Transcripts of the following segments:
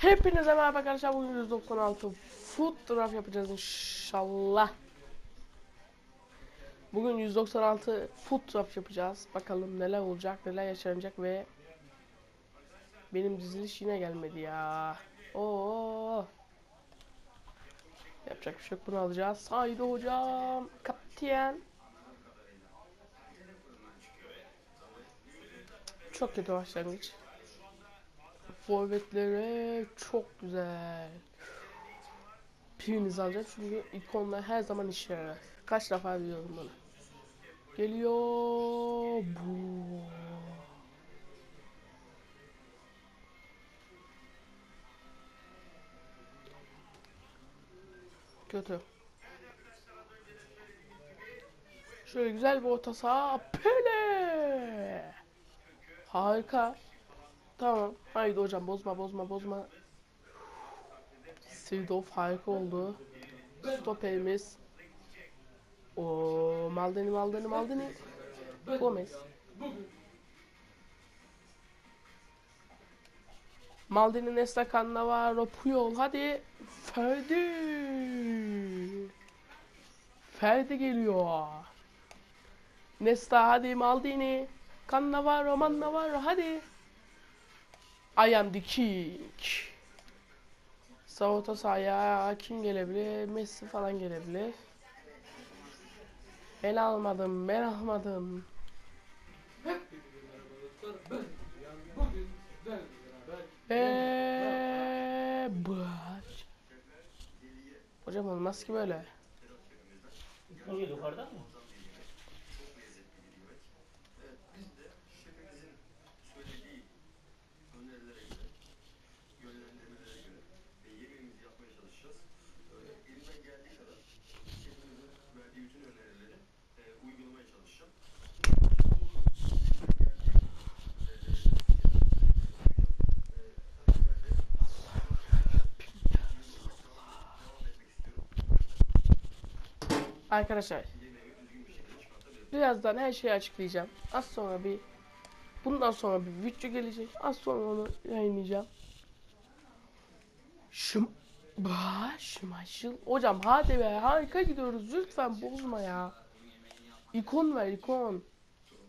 Hepinize merhaba arkadaşlar. Bugün 196 foot draft yapacağız inşallah. Bugün 196 foot draft yapacağız. Bakalım neler olacak, neler yaşanacak ve benim diziliş yine gelmedi ya. Oo. Yapacak bir şey yok. Bunu alacağız. Haydi hocam. Kapten. Çok kötü başlangıç. Forvetlere çok güzel. Pirinizi alacağım çünkü ikonlar her zaman işe yarar. Kaç defa diyorum bunu. Geliyor. Bu. Kötü. Şöyle güzel bir orta saha. Pele. Harika. Tamam. Haydi hocam bozma bozma bozma. Seedorf harika oldu. Stoperimiz. O Maldini Maldini Maldini. Gomez. Maldini Nesta Cannavaro Puyol hadi. Ferdi. Ferdi geliyor. Nesta hadi Maldini. Cannavaro Mannavaro hadi. I am the king. Savota sahaya kim gelebilir? Messi falan gelebilir. Ben almadım, ben almadım. Eee. Hocam olmaz ki böyle. Yukarıdan mı? Arkadaşlar. Birazdan her şeyi açıklayacağım. Az sonra bir bundan sonra bir video gelecek. Az sonra onu yayınlayacağım. Şım Bah, Şımaşıl. Hocam hadi be harika gidiyoruz. Lütfen bozma ya. İkon ver ikon.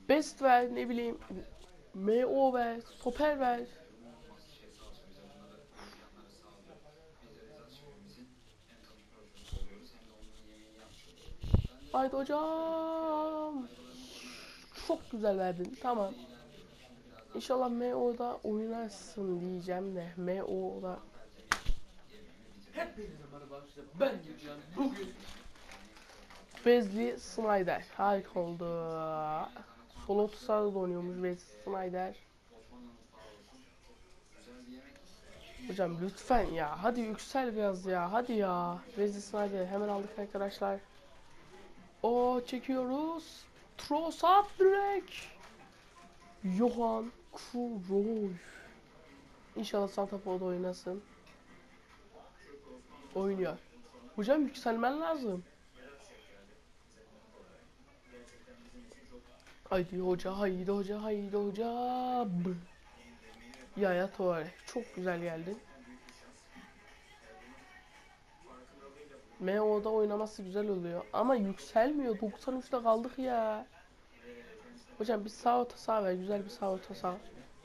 Best ver ne bileyim. MO ver. Stoper ver. Haydi hocam. Çok güzel verdin. Tamam. İnşallah MO'da oynarsın diyeceğim de MO'da Hepinize merhaba. Ben Gülcan. Bugün Wesley Snyder. Harika oldu. Sol orta sahada da oynuyormuş Wesley Snyder. Hocam lütfen ya. Hadi yüksel biraz ya. Hadi ya. Wesley Snyder hemen aldık arkadaşlar. O çekiyoruz. Trossard direkt. Johan Cruyff. İnşallah Santrafor'da oynasın. Oynuyor. Hocam yükselmen lazım. Haydi hoca, haydi hoca, haydi hoca. Yaya Toure. Çok güzel geldin. MO'da oynaması güzel oluyor. Ama yükselmiyor. 93'te kaldık ya. Hocam bir sağ orta sağ ver. Güzel bir sağ orta sağ.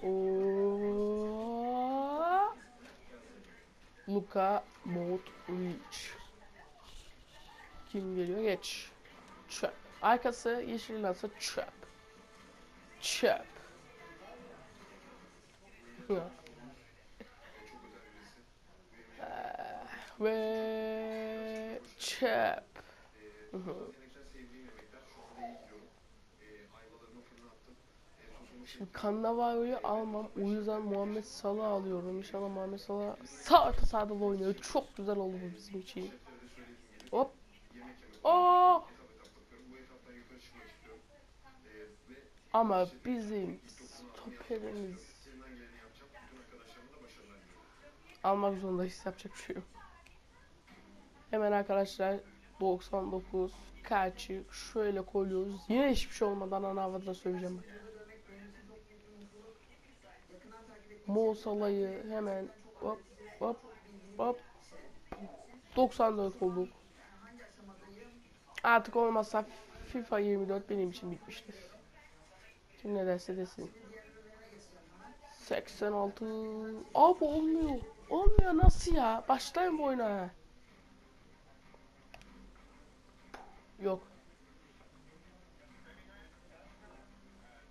Oo. Luka Modric. Kim geliyor? Geç. Çöp. Arkası yeşil nasıl? Çöp. Çöp. Ve çöp. Hı hı. Şimdi Cannavaro'yu almam. O yüzden Muhammed Salah alıyorum. İnşallah Muhammed Salah sağ orta sahada da oynuyor. Çok güzel oldu bu bizim için. Hop. Aa! Ama bizim stoperimiz almak zorundayız. Yapacak bir şey yok. Hemen arkadaşlar 99 kaçı şöyle koyuyoruz. Yine hiçbir şey olmadan ana havada söyleyeceğim. bak. Mo Salah'ı hemen hop Hop hop. 94 olduk. Artık olmazsa FIFA 24 benim için bitmiştir. Kim ne derse desin. 86. Abi olmuyor. Olmuyor nasıl ya? Başlayın bu oyuna. Yok.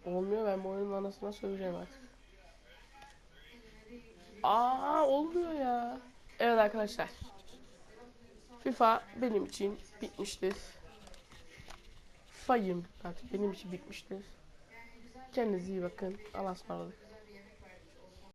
Olmuyor ben bu oyunun anasına söyleyeceğim artık. Aa olmuyor ya. Evet arkadaşlar. FIFA benim için bitmiştir. FIFA 20 artık benim için bitmiştir. Kendinize iyi bakın. Allah'a ısmarladık.